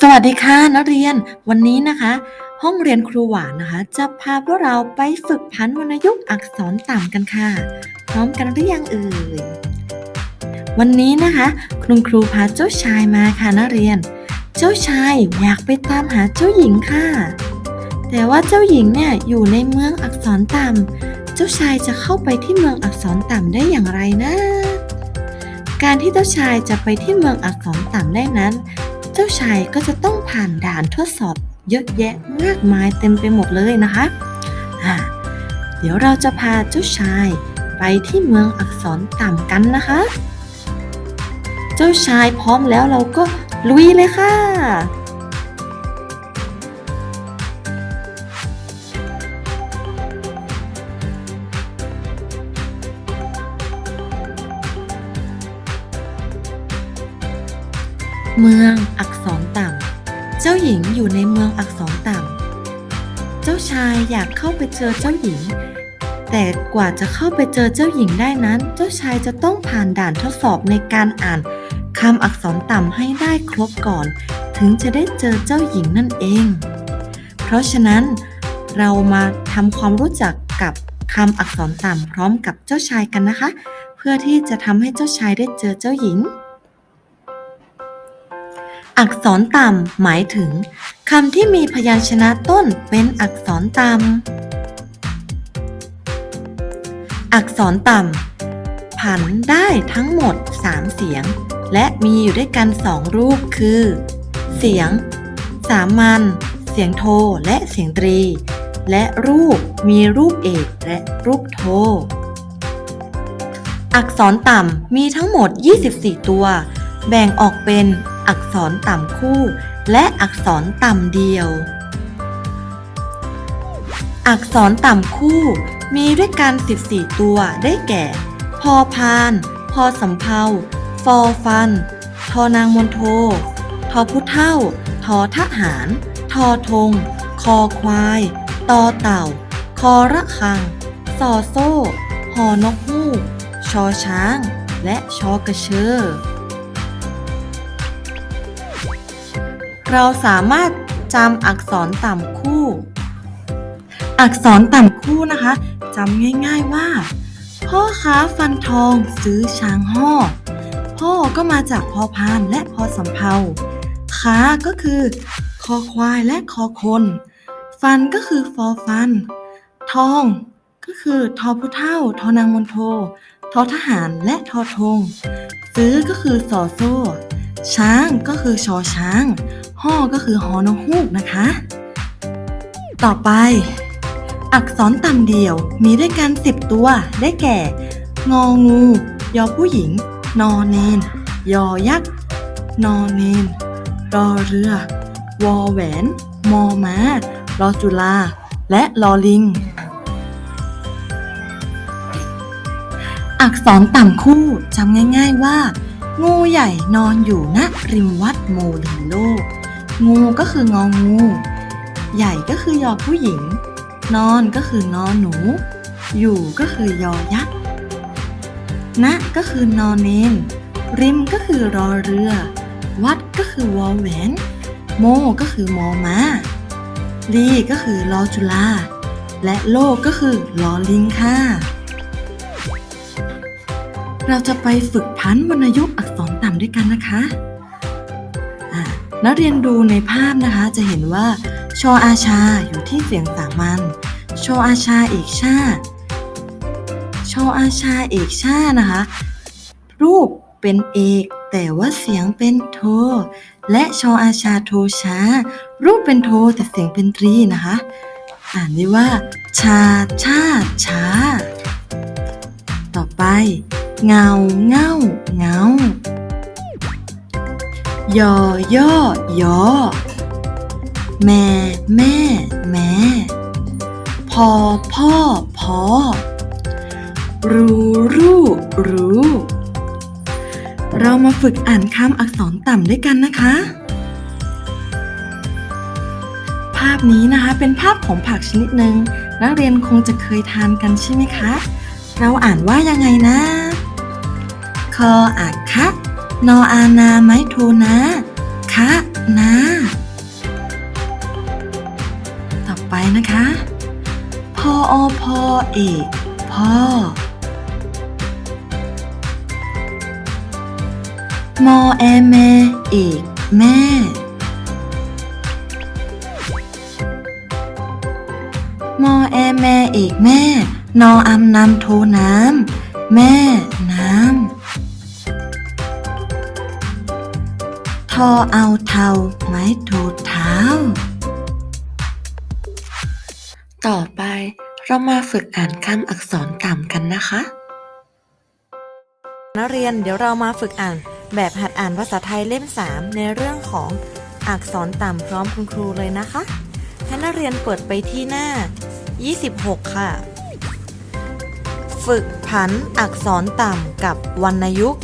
สวัสดีค่ะนักเรียนวันนี้นะคะ ห้องเรียนครูหวานนะคะ จะพาพวกเราไปฝึกพันวรรณยุกต์อักษรต่ำกันค่ะ พร้อมกันหรือยังเอ่ยวันนี้นะคะคุณครูพาเจ้าชายมาค่ะนักเรียน เจ้าชายอยากไปตามหาเจ้าหญิงค่ะ แต่ว่าเจ้าหญิงเนี่ยอยู่ในเมืองอักษรต่ำเจ้าชายจะเข้าไปที่เมืองอักษรต่ำได้อย่างไรนะ การที่เจ้าชายจะไปที่เมืองอักษรต่ำได้นั้น เจ้าชายก็จะต้องผ่านด่านทดสอบเยอะแยะมากมายเต็มไปหมดเลยนะคะอ่าเดี๋ยวเราจะพาเจ้าชายไปที่เมืองอักษรต่ำกันนะคะ เจ้าชายพร้อมแล้วเราก็ลุยเลยค่ะ เมืองอักษรต่ำ เจ้าหญิงอยู่ในเมืองอักษรต่ำ เจ้าชายอยากเข้าไปเจอเจ้าหญิง แต่กว่าจะเข้าไปเจอเจ้าหญิงได้นั้น เจ้าชายจะต้องผ่านด่านทดสอบในการอ่านคำอักษรต่ำให้ได้ครบก่อน ถึงจะได้เจอเจ้าหญิงนั่นเอง เพราะฉะนั้นเรามาทำความรู้จักกับคำอักษรต่ำพร้อมกับเจ้าชายกันนะคะ เพื่อที่จะทำให้เจ้าชายได้เจอเจ้าหญิง อักษรต่ำหมายถึงคำที่มีพยัญชนะต้นเป็นอักษรต่ำ อักษรต่ำผันได้ทั้งหมด 3 เสียง และมีอยู่ด้วยกัน 2 รูปคือ เสียง สามัญ เสียงโท และเสียงตรี และรูปมีรูปเอกและรูปโท อักษรต่ำมีทั้งหมด 24 ตัว แบ่งออกเป็น อักษรต่ำคู่ และอักษรต่ำเดียว อักษรต่ำคู่มีด้วยกัน 14 ตัวได้แก่ พอพาน พอสำเภาฟอฟัน ทอนางมนโท ทอผู้เท่า ทอทหาร ทอธงคอควาย ตอเต่า คอระคังซอโซ่ หอนกฮูกชอช้าง และชอกระเชอ เราสามารถจำอักษรต่ำคู่ อักษรต่ำคู่นะคะจำง่าย ๆว่า พ่อค้าฟันทองซื้อช้างห่อพ่อก็มาจากพอพานและพอสำเภาค้าก็คือ คอควายและคอคน ฟันก็คือฟอฟัน ทองก็คือทอผู้เท่า ทอนางมนโท ทอทหารและทอธง ซื้อก็คือสอโซ่ ช้างก็คือชอช้าง ห่อก็คือหอนกฮูกนะคะ ต่อไป อักษรต่ำเดี่ยวมีด้วยกัน10ตัวได้แก่ งองู ยอผู้หญิง นอเนน ยอยักษ์ นอเนนรอเรือ วอแหวน มอม้ารอจุลา และลอลิง อักษรต่ำคู่จำง่าย ๆว่า งูใหญ่นอนอยู่ณริมวัดโมลิโลก งูก็คืององู ใหญ่ก็คือยอผู้หญิง นอนก็คือนอนหนู อยู่ก็คือยอยักษ์ณก็คือนอนเนนริมก็คือรอเรือ วัดก็คือวอแหวน โมก็คือมอมาลีก็คือลอจุลา และโลกก็คือลอลิงค่ะ เราจะไปฝึกพันวรรณยุกต์อักษรต่ำด้วยกันนะคะ นักเรียนดูในภาพนะคะจะเห็นว่า ชออาชาอยู่ที่เสียงสามัญชออาชาเอกชาชออาชาเอกชานะคะ รูปเป็นเอกแต่ว่าเสียงเป็นโท และชออาชาโทช้า รูปเป็นโทแต่เสียงเป็นตรีนะคะ อ่านได้ว่า ชาชาช้า ต่อไป เงาเง่าเงา ยอย่อยอแม่แม่แม่พอพ่อพอรู้รู้รู้ เรามาฝึกอ่านคำอักษรต่ำด้วยกันนะคะ ภาพนี้นะคะเป็นภาพของผักชนิดหนึ่งนักเรียนคงจะเคยทานกันใช่ไหมคะ เราอ่านว่ายังไงนะ คออักคะ นออานาไม้โทนะคะนาต่อไปนะคะพออพอเอกพ่อมอแอแมเอกแม่มอแอแม่เอกแม่ นออำนำโทน้ำแม่น อเอาเทาไม้ถูเท้า ต่อไปเรามาฝึกอ่านคำอักษรต่ำกันนะคะ นักเรียนเดี๋ยวเรามาฝึกอ่านแบบหัดอ่านภาษาไทยเล่ม 3 ในเรื่องของอักษรต่ำพร้อมคุณครูเลยนะคะให้นักเรียนเปิดไปที่หน้า 26 ค่ะ ฝึกผันอักษรต่ำกับวรรณยุกต์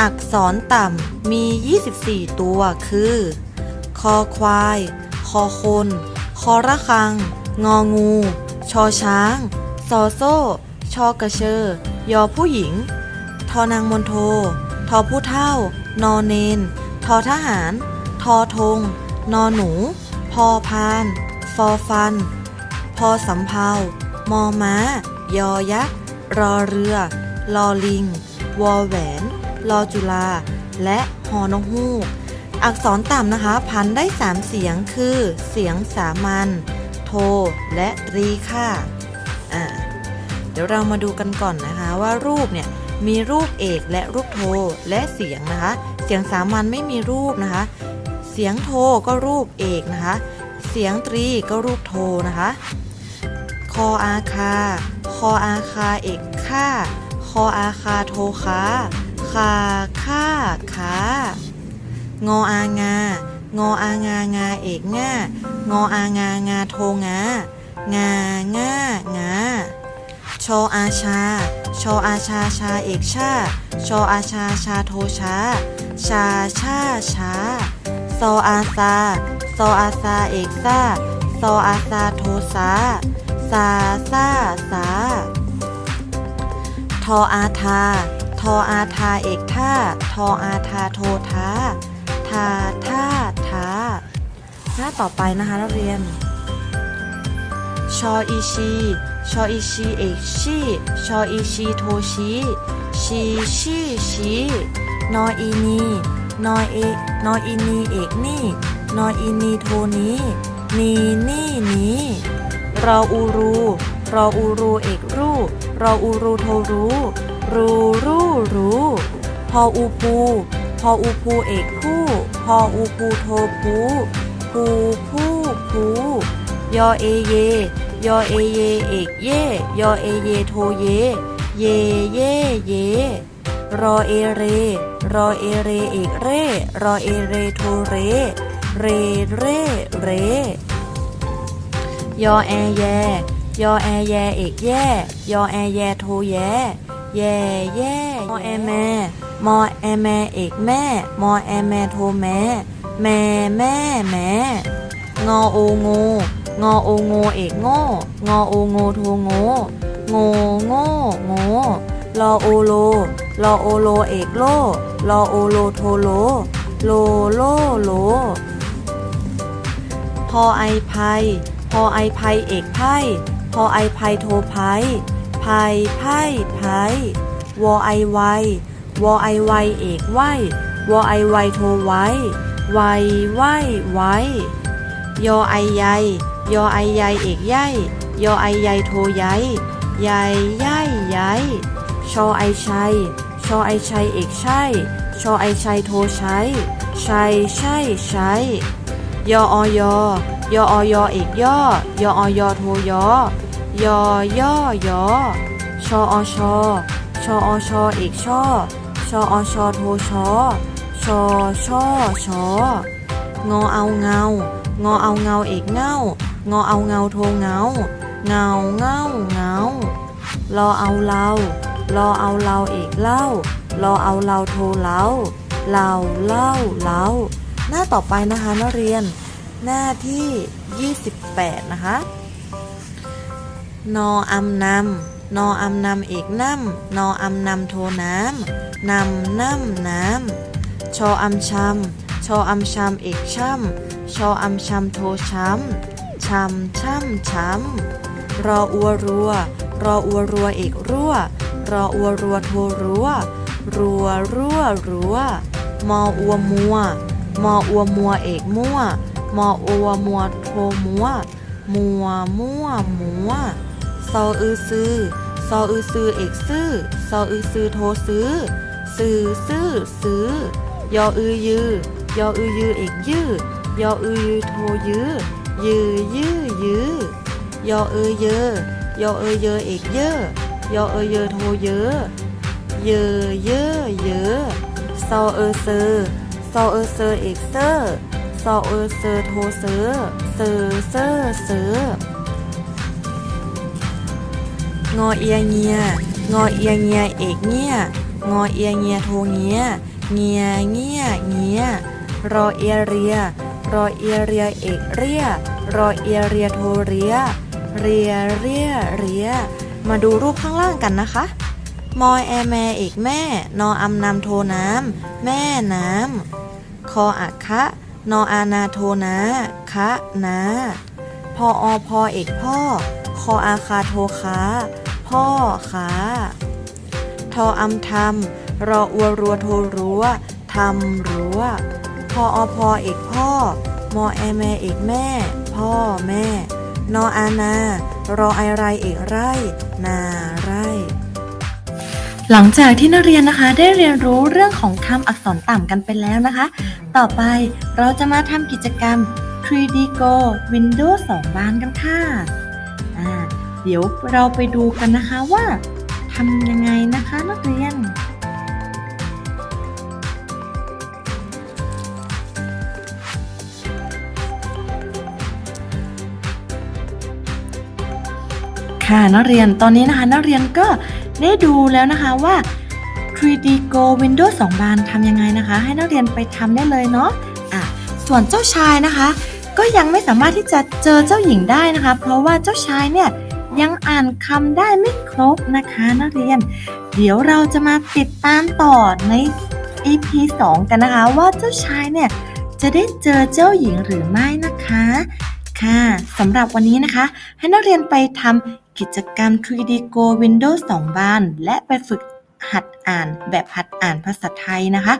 อักษรต่ำมี 24 ตัวคือ คอควาย คอคน คอระคัง งองู ชอช้าง ซอโซ่ ชอกระเชอ ยอผู้หญิง ทอนางมนโท ทอผู้เท่า นอเนน ทอทหาร ทอธง นอหนู พอพาน ฟอฟัน พอสำเภามอม้า ยอยักษ์ รอเรือ ลอลิง วอแหวน ลอจุลา และฮอนกฮูก อักษรต่ำนะคะ พันได้ 3 เสียงคือ เสียงสามัญโท และตรีค่ะอ่าเดี๋ยวเรามาดูกันก่อนนะคะว่ารูปเนี่ยมีรูปเอกและรูปโทและเสียงนะคะ เสียงสามัญไม่มีรูปนะคะ เสียงโทก็รูปเอกนะคะ เสียงตรีก็รูปโทนะคะ คออาคา คออาคาเอกค่า คออาคาโทค้า คาค่าค้างออางา งออางางาเอกง่างออางางาโทงางาง่างาชออาชา ชออาชาชาเอกชา ชออาชาชาโทชา ชาชาชาซออาซา ซออาซาเอกซาซออาซาโทซาซาซาซาทออาทา ทออาทาเอกท่า ทออาทาโททาทาท่าทาหน้าต่อไปนะคะนักเรียน ชออีชี ชออีชีเอกชี ชออีชีโทชี ชีชีชี นออีนี นอเอกนออีนีเอกนี่ นออีนีโทนี้ นีนี่นี้รออูรู รออูรูเอกรูรออูรูโทรู้รูรู รู้ พออูพู พออูพูเอกผู้พออูพูโทพูภูผู้ผู้ยอเอเย ยอเอเยเอกเย ยอเอเยโทเย เยเยเย รอเอเร รอเอเรเอกเรรอเอเรโทเร เรเรเร ยอแอแย ยอแอแยเอกแย่ ยอแอแยโทแย แย่แย่ มอแอแมมอแอแมเอกแม่ มอแอแมโทแม่แม่แม่แม่งอโอโงงอโอโงเอกโง่งอโอโงโทโงโงโง่โงรอโอโลรอโอโลเอกโลรอโอโลโทโลโลโลโล พอไอไพพอไอไพเอกไพพอไอไพโทไพไพไพไพ วอไอไววอไอไวเอกไววอไอไวโทไวไวไวไวยอไอใยยอไอใยเอกใยยอไอใยโทใยใยใยใยชอไอชัย ชอไอชัยเอกใช่ชอไอชัยโทใช้ชัยช่ใช้ยยออยยออยเอกย่อยออยโทยอยอย่อยอชออช อชอชอเอกช่อชออชอโทชอชอช่อชองอเอาเงา งอเอาเงาเอกเงา งอเอาเงาโทเงา เงาเงาเงารอเอาเรารอเอาเราเอกเล่ารอเอาเราโทเล้าเราเล่าเล้าหน้าต่อไปนะคะนักเรียน หน้าที่ 28 นะคะ นออำนำ นออำนำเอกน้ำนออำนำโทน้ำนำน้ำน้ชออัมชำชออัมชำเอกช่ำชออัมชำโทช้ำชำช่ำช้ำรออัวรัว รออัวรัวเอกรั่ว รออัวรัวโทรัว รัวรั่วรัวมออัวมัว มออัวมัวเอกมั่ว มออัวมัวโทมัว มัวมั่วมัว ซออือซือซออือซือเอกซื่อซออือซือโทซื้อซื้อซื่อซื้อยออือยือยออือยือเอกยือยออือยือโทยื้อยือยื้อยื้อยออือเยอยออือเยอเอกเยอยออือเยอโทเยอเยอเยอเยอซอเออเซอซอเออเซอเอกเซอซอเออเซอโทเซอเซอเซอเซอ งอเอียเงีย งอเอียเงียเอกเงีย งอเอียเงียโทเงีย เงียเงียเงีย รอเอียเรีย รอเอียเรียเอกเรีย รอเอียเรียโทเรีย เรียเรียเรีย มาดูรูปข้างล่างกันนะคะ มอแอแมเอกแม่ นออำนำโทน้ำ แม่น้ำ คออักคะนออานาโทนาคะนาพออพอเอกพ่อ คออาคาโทคาพ่อขาทออำทำรออัวรัวโทรัวทำรัวพออพอเอกพ่อ มอแอแมเอกแม่ พ่อแม่ นออานา รอไอไรเอกไรนาไรหลังจากที่นักเรียนนะคะได้เรียนรู้เรื่องของคำอักษรต่ำกันไปแล้วนะคะ ต่อไปเราจะมาทำกิจกรรม 3D Go Windows 2 บานกันค่ะอ่า เดี๋ยวเราไปดูกันนะคะว่าทำยังไงนะคะนักเรียนค่ะนักเรียนตอนนี้นะคะนักเรียนก็ได้ดูแล้วนะคะว่า 3D Go Windows 2 บานทำยังไงนะคะ ให้นักเรียนไปทำได้เลยเนาะอะส่วนเจ้าชายนะคะ ก็ยังไม่สามารถที่จะเจอเจ้าหญิงได้นะคะ เพราะว่าเจ้าชายเนี่ยยังอ่านคำได้ไม่ครบนะคะนักเรียน เดี๋ยวเราจะมาติดตามต่อใน EP 2 กันนะคะว่าเจ้าชายเนี่ยจะได้เจอเจ้าหญิงหรือไม่นะคะ ค่ะสำหรับวันนี้นะคะ ให้นักเรียนไปทำกิจกรรม 3D Go Windows 2 บาน และไปฝึก หัดอ่านแบบหัดอ่านภาษาไทยนะคะ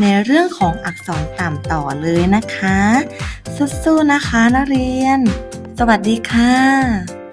ในเรื่องของอักษรต่ำต่อเลยนะคะสู้ๆนะคะนักเรียน สวัสดีค่ะ